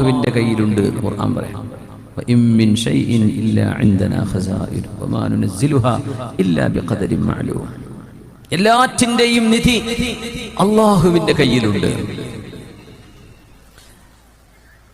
അള്ളാഹുവിന്റെ കയ്യിലുണ്ട് എല്ലാറ്റിന്റെയും നിധി അള്ളാഹുവിന്റെ കയ്യിലുണ്ട്.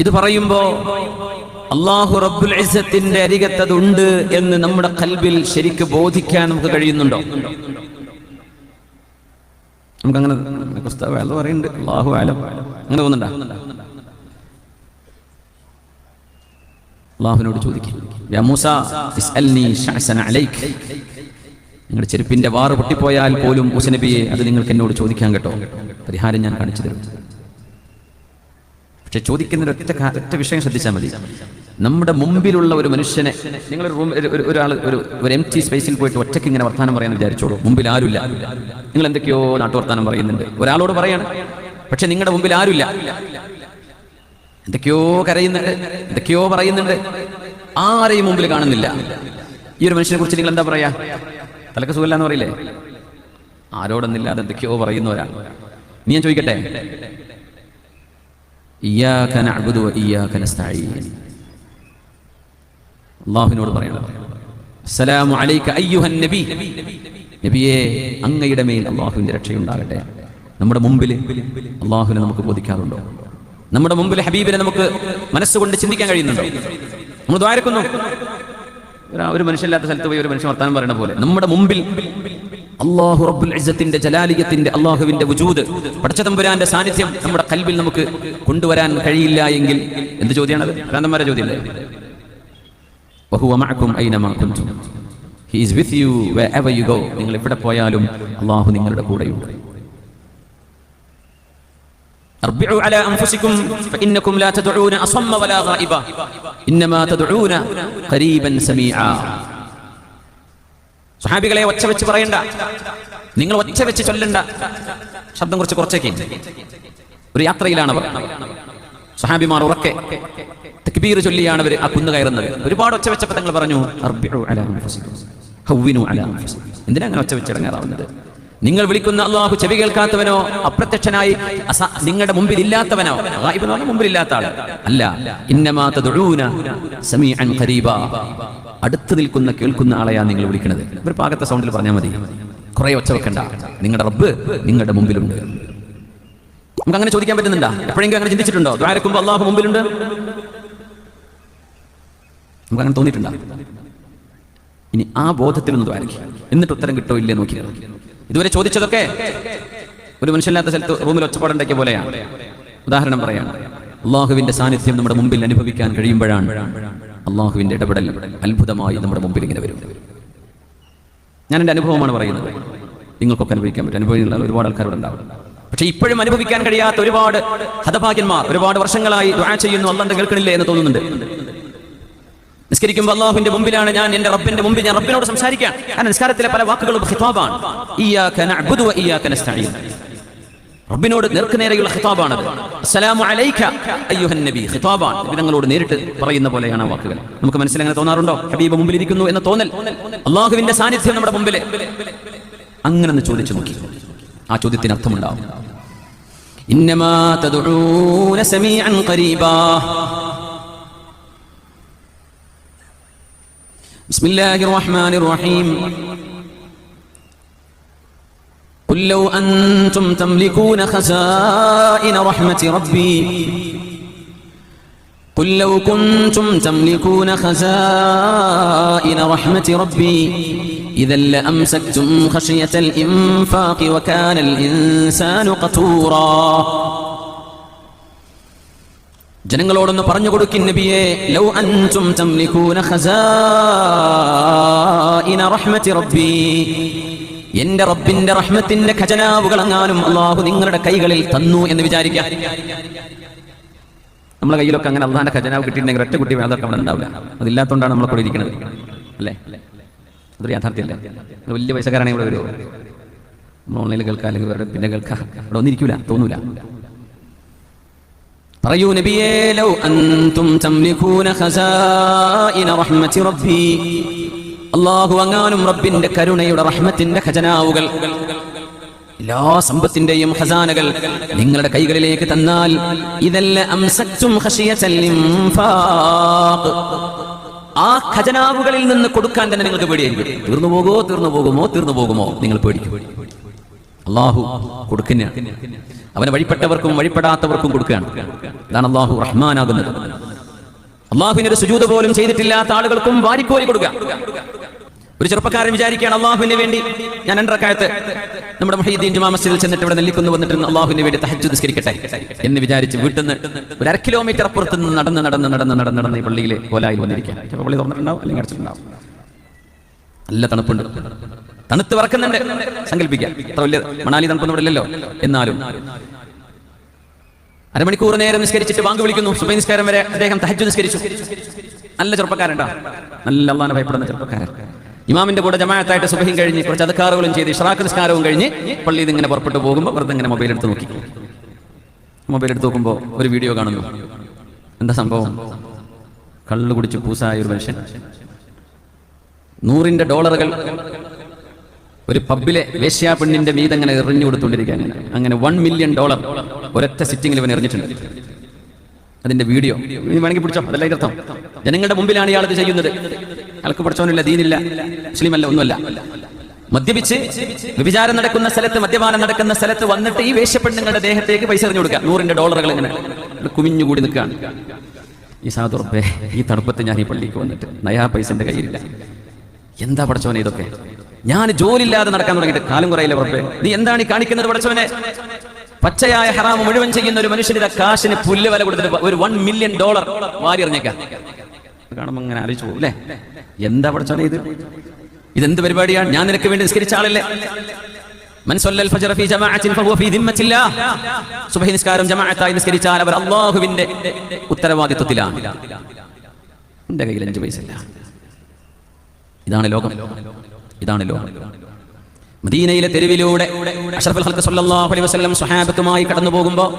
ഇത് പറയുമ്പോ അള്ളാഹു റബ്ബുൽ ഇസത്തിന്റെ അരികത്തതുണ്ട് എന്ന് നമ്മുടെ കൽബിൽ ശരിക്ക് ബോധിക്കാൻ നമുക്ക് കഴിയുന്നുണ്ടോ? നമുക്കങ്ങനെ ഉസ്താവ് പറയുന്നുണ്ട് അള്ളാഹു ആലം. അങ്ങനെ തോന്നുന്നുണ്ടോ അള്ളാഹുവിനോട് ചോദിക്കും നിങ്ങളുടെ ചെരുപ്പിന്റെ വാറ് പൊട്ടിപ്പോയാൽ പോലും മുസനബിയെ അത് നിങ്ങൾക്ക് എന്നോട് ചോദിക്കാൻ കേട്ടോ? പരിഹാരം ഞാൻ കാണിച്ചു തരും. പക്ഷെ ചോദിക്കുന്ന ഒറ്റ വിഷയം ശ്രദ്ധിച്ചാൽ മതി. നമ്മുടെ മുമ്പിലുള്ള ഒരു മനുഷ്യനെ നിങ്ങൾ റൂം ഒരാൾ ഒരു ഒരു എം ടി സ്പേസിൽ പോയിട്ട് ഒറ്റയ്ക്ക് ഇങ്ങനെ വർത്താനം പറയാൻ വിചാരിച്ചോളൂ. മുമ്പിൽ ആരുമില്ല. നിങ്ങൾ എന്തൊക്കെയോ നാട്ടുവർത്താനം പറയുന്നുണ്ട്. ഒരാളോട് പറയണം പക്ഷെ നിങ്ങളുടെ മുമ്പിൽ ആരുമില്ല. എന്തൊക്കെയോ കരയുന്നുണ്ട് എന്തൊക്കെയോ പറയുന്നുണ്ട്. ആരെയും മുമ്പിൽ കാണുന്നില്ല. ഈ ഒരു മനുഷ്യനെ കുറിച്ച് നിങ്ങൾ എന്താ പറയാ? തലക്ക് സുഖമില്ല എന്ന് പറയില്ലേ? ആരോടൊന്നില്ലാതെ എന്തൊക്കെയോ പറയുന്ന ഒരാൾ നീ ഞാൻ ചോദിക്കട്ടെ? അല്ലാഹുവിനോട് പറയണം. അസ്സലാമു അലൈക അങ്ങയുടെ മേൽ അള്ളാഹുവിന്റെ രക്ഷയുണ്ടാകട്ടെ. നമ്മുടെ മുമ്പിൽ അള്ളാഹുവിനെ നമുക്ക് ബോധിക്കാറുണ്ടോ? നമ്മുടെ മുമ്പിൽ ഹബീബിനെ നമുക്ക് മനസ്സുകൊണ്ട് ചിന്തിക്കാൻ കഴിയുന്നുണ്ടോ? നമ്മൾ ദ്വാരക്കുന്നു. ഒരു- മനുഷ്യല്ലാത്ത സ്ഥലത്ത് പോയി ഒരു മനുഷ്യൻ വർത്താനം പറയുന്ന പോലെ. നമ്മുടെ മുമ്പിൽ അള്ളാഹു റബ്ബുൽ ഇസ്സത്തിന്റെ ജലാലിയത്തിന്റെ അള്ളാഹുവിന്റെ വുജൂദ് പടച്ചതമ്പുരാന്റെ സാന്നിധ്യം നമ്മുടെ കൽവിൽ നമുക്ക് കൊണ്ടുവരാൻ കഴിയില്ല എങ്കിൽ എന്ത് ചോദ്യമാണത് ഭ്രാന്തന്മാരെ ചോദ്യമല്ലേ നിങ്ങൾ എവിടെ പോയാലും അള്ളാഹു നിങ്ങളുടെ കൂടെയുണ്ട്. أربعوا على أنفسكم فإنكم لا تدعون أصم ولا غائبا إنما تدعون قريبا سميعا സുഹാബികളെ ഒച്ച വെച്ച് പറയണ്ട നിങ്ങൾ ഒച്ച വെച്ച് ചൊല്ലണ്ട ശബ്ദം കുറച്ച് കുറച്ചേക്ക് ഒരു യാത്രയിലാണ് അവർ സുഹാബിമാർ ഉറക്കെ തക്ബീർ ചൊല്ലിയാണ് അവർ ആ കുന്ന് കയറുന്നത് ഒരുപാട് ഒച്ച വെച്ചപ്പോൾ തങ്ങൾ പറഞ്ഞു അർബിഉ അലാ അൻഫുസിക്കും. ഹവ്വിനു അലാ അൻഫുസിക്കും. എന്തിനാ അങ്ങനെ ഒച്ച വെച്ചിടങ്ങാറാവുന്നത് നിങ്ങൾ വിളിക്കുന്ന അള്ളാഹു ചെവി കേൾക്കാത്തവനോ അപ്രത്യക്ഷനായി നിങ്ങളുടെ മുമ്പിൽ ഇല്ലാത്തവനോ മുമ്പിൽ ഇല്ലാത്ത ആൾ. അല്ല. അടുത്ത് നിൽക്കുന്ന കേൾക്കുന്ന ആളെയാണ് നിങ്ങൾ വിളിക്കുന്നത്. ഒരു പാകത്തെ സൗണ്ടിൽ പറഞ്ഞാൽ മതി. കുറെ ഒച്ച വെക്കണ്ട. നിങ്ങളുടെ റബ്ബ് നിങ്ങളുടെ മുമ്പിലുണ്ട്. നമുക്ക് അങ്ങനെ ചോദിക്കാൻ പറ്റുന്നുണ്ടോ? എപ്പോഴെങ്കിലും അങ്ങനെ ചിന്തിച്ചിട്ടുണ്ടോ? ദ്വാരക്കുമ്പോ അള്ളാഹു മുമ്പിലുണ്ട്? നമുക്ക് അങ്ങനെ തോന്നിയിട്ടുണ്ടോ? ഇനി ആ ബോധത്തിൽ ഒന്ന് ദ്വാരക്കുക എന്നിട്ട് ഉത്തരം കിട്ടോ ഇല്ലേ നോക്കി ഇതുവരെ ചോദിച്ചതൊക്കെ ഒരു മനുഷ്യനില്ലാത്ത സ്ഥലത്ത് റൂമിൽ ഒച്ചപ്പാടുണ്ടാക്കിയ പോലെയാണ്. ഉദാഹരണം പറയാം. അള്ളാഹുവിന്റെ സാന്നിധ്യം നമ്മുടെ മുമ്പിൽ അനുഭവിക്കാൻ കഴിയുമ്പോഴാണ് അള്ളാഹുവിന്റെ ഇടപെടൽ അത്ഭുതമായി നമ്മുടെ മുമ്പിൽ ഇങ്ങനെ വരും. ഞാൻ എന്റെ അനുഭവമാണ് പറയുന്നത്. നിങ്ങൾക്കൊക്കെ അനുഭവിക്കാൻ പറ്റും. അനുഭവിക്കുന്ന ഒരുപാട് ആൾക്കാർ ഉണ്ടാവും പക്ഷെ ഇപ്പോഴും അനുഭവിക്കാൻ കഴിയാത്ത ഒരുപാട് ഹതഭാഗ്യന്മാർ ഒരുപാട് വർഷങ്ങളായി ചെയ്യുന്നു. അല്ലാണ്ട് കേൾക്കണില്ലേ എന്ന് തോന്നുന്നുണ്ട്. നിസ്കരിക്കുമ്പോൾ അള്ളാഹുവിന്റെ മുമ്പിലാണ് ഞാൻ എന്റെ റബ്ബിന്റെ മുമ്പിൽ ഞാൻ റബ്ബിനോട് സംസാരിക്കാൻ ആ നിസ്കാരത്തിലെ പല വാക്കുകളും ഹിതാബാണ് റബ്ബിനോട് നേർക്കുനേരെയുള്ള ഖിതാബാണ് അസ്സലാമു അലൈക അയ്യുഹൻ നബി. ഹിതാബാണ് നിങ്ങളോട് നേരിട്ട് പറയുന്ന പോലെയാണ് വാക്കുകൾ. നമുക്ക് മനസ്സിൽ അങ്ങനെ തോന്നാറുണ്ടോ? ഹബീബ് മുമ്പിൽ ഇരിക്കുന്നു എന്ന തോന്നൽ. അള്ളാഹുവിന്റെ സാന്നിധ്യം നമ്മുടെ മുമ്പിൽ അങ്ങനെ ഒന്ന് ചോദിച്ചു നോക്കി. ആ ചോദ്യത്തിന് അർത്ഥമുണ്ടാവും. ഇന്നമാ തദുഊന സമീഅൻ ഖരീബാ. بسم الله الرحمن الرحيم. قل لو أنتم تملكون خزائن رحمة ربي قل لو كنتم تملكون خزائن رحمة ربي إذا لأمسكتم خشية الإنفاق وكان الإنسان قتورا. ജനങ്ങളോടൊന്ന് പറഞ്ഞു കൊടുക്കും നബിയെ ലൗ അൻതും തംലികൂന ഖസാഇന റഹ്മത്തി റബ്ബി. എന്റെ റബ്ബിന്റെ റഹ്മത്തിന്റെ ഖജനാവുകൾ എങ്ങാനും അള്ളാഹു നിങ്ങളുടെ കൈകളിൽ തന്നു എന്ന് വിചാരിക്കാം. നമ്മളെ കയ്യിലൊക്കെ അങ്ങനെ അള്ളാഹിന്റെ ഖജനാവ് കിട്ടിയിട്ടുണ്ടെങ്കിൽ ഒറ്റ കുട്ടി അതൊക്കെ അവിടെ ഉണ്ടാവില്ല. അതില്ലാത്തതുകൊണ്ടാണ് നമ്മളെ കൂടെ ഇരിക്കുന്നത് അല്ലേ? അതൊരു യാഥാർത്ഥ്യമല്ല. വലിയ പൈസക്കാരാണെങ്കിൽ ഇവിടെ വരുമോ നമ്മൾ ഓൺലൈനിൽ കേൾക്കാം അല്ലെങ്കിൽ വേറെ പിന്നെ കേൾക്കാം. ഇവിടെ ഒന്നിരിക്കൂല തോന്നൂല. പറയൂ നബിയേ ലൗ അൻതും തംലികൂന ഖസാഇന റബ്ബി. അല്ലാഹു അങ്ങാനും റബ്ബിന്റെ കരുണയുടെ റഹ്മത്തിന്റെ ഖജനാവുകൾ. എല്ലാ സമ്പത്തിന്റെയും ഖസാനകൾ നിങ്ങളുടെ കൈകളിലേക്ക് തന്നാൽ ഇതെല്ലാം അംസക്തും. ആ ഖജനാവുകളിൽ നിന്ന് കൊടുക്കാൻ തന്നെ നിങ്ങൾക്ക് പേടിയായിരിക്കും. തീർന്നു പോകുമോ തീർന്നു പോകുമോ തീർന്നു പോകുമോ? നിങ്ങൾ പേടിക്കും. അള്ളാഹു കൊടുക്കുന്ന അവനെ വഴിപ്പെട്ടവർക്കും വഴിപ്പെടാത്തവർക്കും കൊടുക്കുകയാണ്. അതാണ് അള്ളാഹു റഹ്മാനാകുന്നത്. അള്ളാഹുവിന് ഒരു സുജൂത പോലും ചെയ്തിട്ടില്ലാത്ത ആളുകൾക്കും വാരിക്കോരി കൊടുക്കുക. ഒരു ചെറുപ്പക്കാരൻ വിചാരിക്കുകയാണ് അള്ളാഹുവിന് വേണ്ടി ഞാൻ രണ്ടരക്കാലത്ത് നമ്മുടെ മഹീദ്ദീൻ ജുമാ മസ്ജിദിൽ ചെന്നിട്ട് ഇവിടെ നെല്ലിക്കുന്ന് വന്നിട്ട് അള്ളാഹുവിന് വേണ്ടി തഹജ്ജു നിസ്കരിക്കട്ടെ എന്ന് വിചാരിച്ച് വീട്ടിൽ നിന്ന് ഒരു അര കിലോമീറ്റർ അപ്പുറത്ത് നിന്ന് നടന്ന് നടന്ന് നടന്ന് നടന്ന് നടന്ന് ഈ പള്ളിയിലെ കോലായിൽ വന്നിരിക്കുക പള്ളി തുറന്നിട്ടുണ്ടാവും അല്ലെങ്കിൽ അടച്ചിട്ടുണ്ടാവും. നല്ല തണുപ്പുണ്ട്. തണുത്ത് വറക്കുന്നുണ്ട്. സങ്കല്പിക്കാം അത്ര വലിയ മണാലി തണുപ്പൊന്നും ഇവിടെ ഇല്ലല്ലോ എന്നാലും. അരമണിക്കൂർ നേരം നിസ്കരിച്ചിട്ട് ബാങ്ക് വിളിക്കുന്നു. സുബൈ നിസ്കാരം വരെ അദ്ദേഹം തഹജ്ജു നിസ്കരിച്ചു. നല്ല ചെറുപ്പക്കാരൻ നല്ല അള്ളാനെ ഭയപ്പെടുന്ന ചെറുപ്പക്കാരൻ. ഇമാമിന്റെ കൂടെ ജമാഅത്തായിട്ട് സുബഹിം കഴിഞ്ഞ് കുറച്ച് അധക്കാറുകളും ചെയ്ത് ഇഷ്റാഖ് നിസ്കാരവും കഴിഞ്ഞ് പള്ളിയിൽ ഇങ്ങനെ പുറപ്പെട്ടു പോകുമ്പോൾ വെറുതെ ഇങ്ങനെ മൊബൈൽ എടുത്ത് നോക്കി. മൊബൈൽ എടുത്ത് നോക്കുമ്പോൾ ഒരു വീഡിയോ കാണുന്നു. എന്താ സംഭവം? കള്ളു കുടിച്ച് പൂസായ ഒരു മനുഷ്യൻ. നൂറിന്റെ ഡോളറുകൾ ഒരു പബ്ബിലെ വേശ്യാപ്പെണ്ണിന്റെ മീത് അങ്ങനെ എറിഞ്ഞു കൊടുത്തുകൊണ്ടിരിക്കാൻ അങ്ങനെ വൺ മില്യൺ ഡോളർ ഒരൊറ്റ സിറ്റിംഗിൽ ഇവൻ എറിഞ്ഞിട്ടുണ്ട്. അതിന്റെ വീഡിയോ. നീ വേണമെങ്കിൽ പിടിച്ചോ? അതല്ല അർത്ഥം. ജനങ്ങളുടെ മുമ്പിലാണ് ഇയാൾ ഇത് ചെയ്യുന്നത്. അയാൾക്ക് പഠിച്ചവനില്ല ദീനില്ല മുസ്ലിമല്ല ഒന്നുമല്ല. മദ്യപിച്ച് വ്യഭിചാരം നടക്കുന്ന സ്ഥലത്ത് മദ്യപാനം നടക്കുന്ന സ്ഥലത്ത് വന്നിട്ട് ഈ വേശ്യപ്പെണ്ണുങ്ങളുടെ ദേഹത്തേക്ക് പൈസ എറിഞ്ഞു കൊടുക്കുക. നൂറിന്റെ ഡോളറുകൾ ഇങ്ങനെ കുമിഞ്ഞുകൂടി നിൽക്കുകയാണ്. ഈ സാധുറപ്പേ ഈ തണുപ്പത്ത് ഞാൻ ഈ പള്ളിക്ക് വന്നിട്ട് നയാ പൈസന്റെ കയ്യിലില്ല. എന്താ പഠിച്ചവനെ ഇതൊക്കെ? ഞാൻ ജോലിയില്ലാതെ നടക്കാൻ തുടങ്ങിയിട്ട് കാലം കുറയില്ല ഉറപ്പ് നീ എന്താണ് ഈ കാണിക്കുന്നത് പഠിച്ചവനെ പച്ചയായ ഹറാം മുഴുവൻ ചെയ്യുന്ന ഒരു മനുഷ്യന്റെ കാശിന് പുല്ല് വില കൊടുത്തിട്ട് ഒരു വൺ മില്യൺ ഡോളർ വാരി എറിഞ്ഞേക്കാം. കാണുമ്പോൾ അങ്ങനെ ആലോചിച്ചു പോകും അല്ലേ? എന്താ പഠിച്ചവനെ ഇത്? ഇതെന്ത് പരിപാടിയാണ്? ഞാൻ നിനക്ക് വേണ്ടി നിസ്കരിച്ച ആളല്ലേ? നിസ്കാരം ജമാഅത്തായി നിസ്കരിച്ചാൽ ഉത്തരവാദിത്വത്തിലാണ്. എന്റെ കയ്യിൽ അഞ്ചു പൈസ ഇല്ല. ഇതാണ് ലോകം. ഇതാണ് ലോകം. മദീനയിലെ തെരുവിലൂടെ അലൈഹി വസല്ലം സ്വഹാബത്തുമായി കടന്നു പോകുമ്പോൾ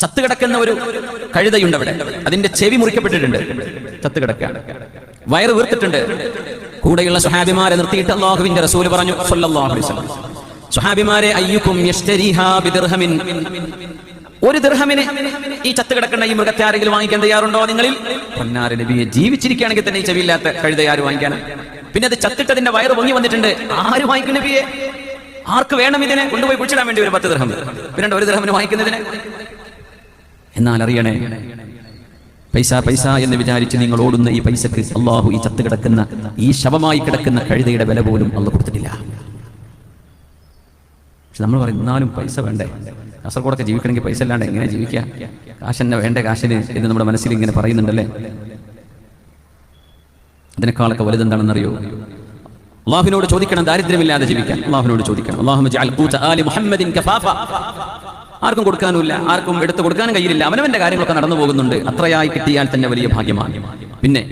ചത്തുകിടക്കുന്ന ഒരു കഴുതയുണ്ട് അവിടെ. അതിന്റെ ചെവി മുറിക്കപ്പെട്ടിട്ടുണ്ട്. ചത്തുകിടക്കാണ് വയറ് വീർത്തിട്ടുണ്ട്. കൂടെയുള്ള സുഹാബിമാരെ നിർത്തിയിട്ട് അള്ളാഹുവിന്റെ റസൂൽ പറഞ്ഞു അലൈഹി വസല്ലം സുഹാബിമാരെ അയ്യുക്കും ബിദിർഹമിൻ ഒരു ദൃഹമിന് ഈ ചത്ത് കിടക്കുന്ന ഈ മൃഗത്തെ ആരെങ്കിലും വാങ്ങിക്കാൻ തയ്യാറുണ്ടോ നിങ്ങളിൽ? പൊന്നാര നബിയെ ജീവിച്ചിരിക്കുകയാണെങ്കിൽ തന്നെ ഈ ചെവിയില്ലാത്ത കഴുത ആര് വാങ്ങിക്കാനാ പിന്നെ അത് ചത്തിട്ടതിന്റെ വയറ് പൊങ്ങി വന്നിട്ടുണ്ട്. ആര് വാങ്ങിക്കും നബിയെ? ആർക്ക് വേണം ഇതിനെ കൊണ്ടുപോയി കുഴിച്ചിടാൻ വേണ്ടി ഒരു പത്ത് ദൃഹം പിന്നെ ഒരു ദൃഹമിന് വാങ്ങിക്കുന്നതിനെ? എന്നാൽ അറിയണേ പൈസ പൈസ എന്ന് വിചാരിച്ച് നിങ്ങൾ ഓടുന്ന ഈ പൈസക്ക് അള്ളാഹു ഈ ചത്ത് കിടക്കുന്ന ഈ ശവമായി കിടക്കുന്ന കഴുതയുടെ വില പോലും അള്ളു കൊടുത്തിട്ടില്ല. പക്ഷെ നമ്മൾ പറയും എന്നാലും പൈസ വേണ്ടേ? കാസർഗോഡൊക്കെ ജീവിക്കണമെങ്കിൽ പൈസ അല്ലാണ്ട് എങ്ങനെ ജീവിക്കാം കാശ് തന്നെ വേണ്ട കാശിന് എന്ന് നമ്മുടെ മനസ്സിൽ ഇങ്ങനെ പറയുന്നുണ്ടല്ലേ? അതിനേക്കാളൊക്കെ വലുതെന്താണെന്നറിയോ? അള്ളാഹുവിനോട് ചോദിക്കണം ദാരിദ്ര്യമില്ലാതെ ജീവിക്കാൻ. അള്ളാഹുവിനോട് ചോദിക്കണം. ആർക്കും കൊടുക്കാനുമില്ല ആർക്കും എടുത്തു കൊടുക്കാനും കഴിയില്ല. അവനവന്റെ കാര്യങ്ങളൊക്കെ നടന്നു പോകുന്നുണ്ട് അത്രയായി കിട്ടിയാൽ തന്നെ വലിയ ഭാഗ്യമാണ്. പിന്നെ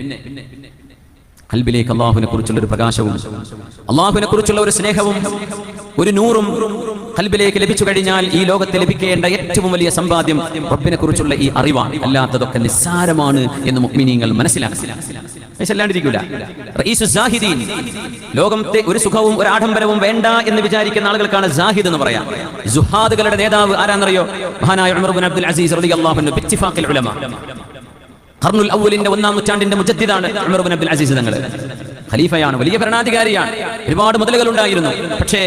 കൽബിലേക്ക് അള്ളാഹുവിനെ കുറിച്ചുള്ള ഒരു പ്രകാശവും അള്ളാഹുവിനെ കുറിച്ചുള്ള ഒരു സ്നേഹവും ഒരു നൂറും കൽബിലേക്ക് ലഭിച്ചു കഴിഞ്ഞാൽ ഈ ലോകത്ത് ലഭിക്കേണ്ട ഏറ്റവും വലിയ സമ്പാദ്യം റബ്ബിനെ കുറിച്ചുള്ള ഈ അറിവാണ്. അല്ലാത്തതൊക്കെ നിസ്സാരമാണ് എന്ന് മുഅ്മിനീങ്ങൾ മനസ്സിലാക്കി ലോകത്തെ ഒരു സുഖവും ഒരു ആഡംബരവും വേണ്ട എന്ന് വിചാരിക്കുന്ന ആളുകൾക്കാണ് സാഹിദ് എന്ന് പറയാം. ജുഹാദുകളുടെ നേതാവ് ആരാന്നറിയോ? മഹാനായ അബ്ദുൽ അസീസ് അൻഹു ബിത്തിഫാഖിൽ ഉലമ ഖർനുൽ അവലിന്റെ ഒന്നാം നൂറ്റാണ്ടിന്റെ മുജദ്ദിദാണ് ഉമർ ബിൻ അബ്ദുൽ അസീസ് തങ്ങൾ ഖലീഫയാണ് വലിയ ഭരണാധികാരിയാണ് ഒരുപാട് മുതലുകൾ ഉണ്ടായിരുന്നു പക്ഷേ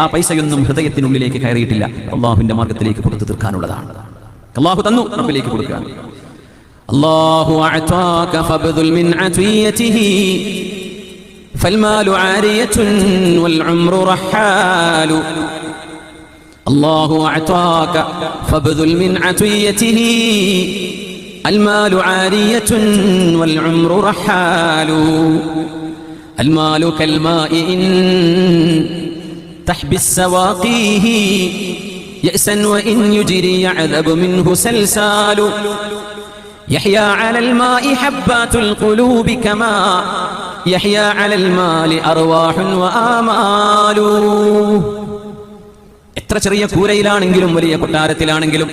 ആ പൈസയൊന്നും ഹൃദയത്തിനുള്ളിലേക്ക് കയറിയിട്ടില്ല അള്ളാഹുവിന്റെ മാർഗത്തിലേക്ക് കൊടുത്തു തീർക്കാനുള്ളതാണ് അള്ളാഹു തന്നു റബ്ബിലേക്ക് കൊടുക്കുക അള്ളാഹു അഅതാക ഫബ്ദുൽ മിൻ അത്വിയതിഹി فالمال عارية والعمر رحال الله أعطاك فابذل من عطيته المال عارية والعمر رحال المال كالماء إن تحبس سواقيه يأسا وإن يجري يعذب منه سلسال يحيا على الماء حبات القلوب كما يحيا على المال أرواح وآمال എത്ര ചെറിയ കൂരയിലാണെങ്കിലും വലിയ കൊട്ടാരത്തിലാണെങ്കിലും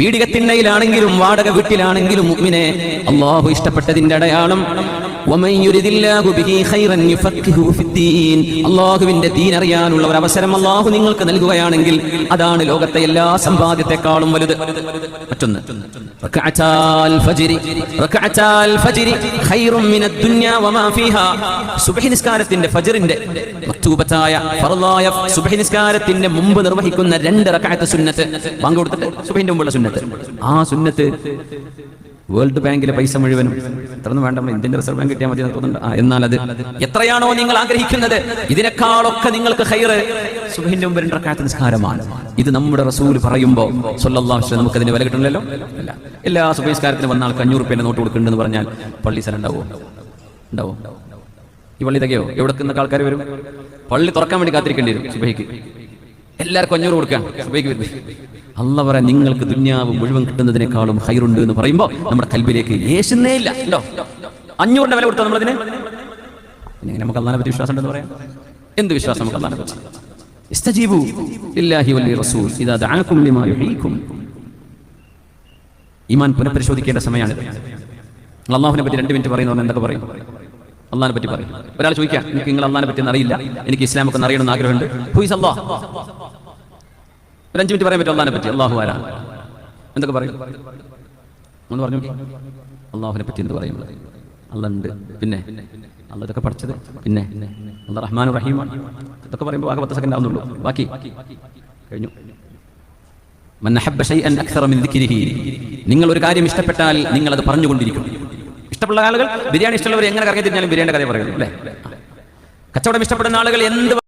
പീഡികത്തിണ്ണയിലാണെങ്കിലും വാടക വീട്ടിലാണെങ്കിലും മുഅ്മിനെ അള്ളാഹു ഇഷ്ടപ്പെട്ടതിന്റെ അടയാളം അല്ലാഹുവിന്റെ ദീൻ അറിയാനുള്ള ഒരു അവസരം അള്ളാഹു നിങ്ങൾക്ക് നൽകുകയാണെങ്കിൽ അതാണ് ലോകത്തെ എല്ലാ സമ്പാദ്യത്തെക്കാളും വലുത്. മറ്റൊന്ന് നിസ്കാരത്തിന്റെ മുമ്പ് നിർവഹിക്കുന്ന രണ്ട് റക്അത്ത് സുന്നത്ത്. ബാങ്ക് കൊടുത്തിട്ട് സുബ്ഹിന്റെ മുമ്പുള്ള സുന്നത്ത്. ആ സുന്നത്ത് വേൾഡ് ബാങ്കിലെ പൈസ മുഴുവനും ഇത്രയൊന്നും വേണ്ട ഇന്ത്യൻ റിസർവ് ബാങ്ക് കിട്ടിയാൽ മതി തോന്നുന്നുണ്ട്. ആ എന്നാൽ അത് എത്രയാണോ നിങ്ങൾ ആഗ്രഹിക്കുന്നത് ഇതിനേക്കാളൊക്കെ നിങ്ങൾക്ക് ഹൈറ് സുബഹിന്റെ മുമ്പ് രണ്ട് നിസ്കാരമാണ്. ഇത് നമ്മുടെ റസൂൽ പറയുമ്പോൾ വസല്ലം നമുക്ക് അതിന് വില കിട്ടണല്ലോ അല്ല. എല്ലാ സുബഹി വന്നാൽ അഞ്ഞൂറ് റുപ്യ നോട്ട് കൊടുക്കുന്നുണ്ടെന്ന് പറഞ്ഞാൽ പള്ളി സ്ഥലം ഉണ്ടാവോ? ഉണ്ടാവും? ഈ പള്ളി തകയോ? എവിടെ നിന്നൊക്കെ ആൾക്കാർ വരും? പള്ളി തുറക്കാൻ വേണ്ടി കാത്തിരിക്കേണ്ടി വരും സുബഹിക്ക്. എല്ലാവർക്കും അഞ്ഞൂറ് കൊടുക്കാൻ സുബഹിക്ക് വരും അല്ല പറയാൻ നിങ്ങൾക്ക് ദുന്യാവ് മുഴുവൻ കിട്ടുന്നതിനേക്കാളും ഹൈറുണ്ട് എന്ന് പറയുമ്പോൾ നമ്മുടെ കൽബിലേക്ക് യേശുന്നേ ഇല്ല. അഞ്ഞൂറിന്റെ വില കൊടുത്തോ നമ്മളതിന്? പിന്നെ നമുക്ക് അള്ളാനെ പറ്റി വിശ്വാസം ഉണ്ടെന്ന് പറയാം? എന്ത് വിശ്വാസം നമുക്ക് അള്ളാനെ പറ്റി? ഇസ്തജീബു ഇല്ലാഹി റസൂൽ ലിമാ പുനഃപരിശോധിക്കേണ്ട സമയമാണ്. അള്ളാഹുവിനെ പറ്റി രണ്ട് മിനിറ്റ് പറയുന്നവർ എന്തൊക്കെ പറയും? അള്ളാഹിനെ പറ്റി പറയും. ഒരാൾ ചോദിക്കാം എനിക്ക് നിങ്ങൾ അള്ളാഹിനെ പറ്റി അറിയില്ല. എനിക്ക് ഇസ്ലാമൊക്കെ അറിയണമെന്ന് ആഗ്രഹമുണ്ട്. ഒരു അഞ്ച് മിനിറ്റ് പറയാൻ പറ്റും അള്ളാഹിനെ പറ്റി. അള്ളാഹു എന്തൊക്കെ പറയും? ഒന്ന് പറഞ്ഞു അള്ളാഹുവിനെ പറ്റി എന്ത് പറയും? അല്ല ഉണ്ട്. പിന്നെ? അള്ള ഇതൊക്കെ പഠിച്ചത്. പിന്നെ? അള്ള റഹ്മാൻ റഹീമാണ് ഇതൊക്കെ പറയുമ്പോൾ ആകെ പത്ത് സെക്കൻഡ് ആവുന്നുള്ളൂ. ബാക്കി? കഴിഞ്ഞു. നിങ്ങൾ ഒരു കാര്യം ഇഷ്ടപ്പെട്ടാൽ നിങ്ങൾ അത് പറഞ്ഞുകൊണ്ടിരിക്കും. ഇഷ്ടമുള്ള ആളുകൾ ബിരിയാണി ഇഷ്ടമുള്ളവർ എങ്ങനെ കറങ്ങി തിരിഞ്ഞാലും ബിരിയാണിയുടെ കഥ പറയുന്നു അല്ലേ? കച്ചവടം ഇഷ്ടപ്പെടുന്ന ആളുകൾ എന്ത്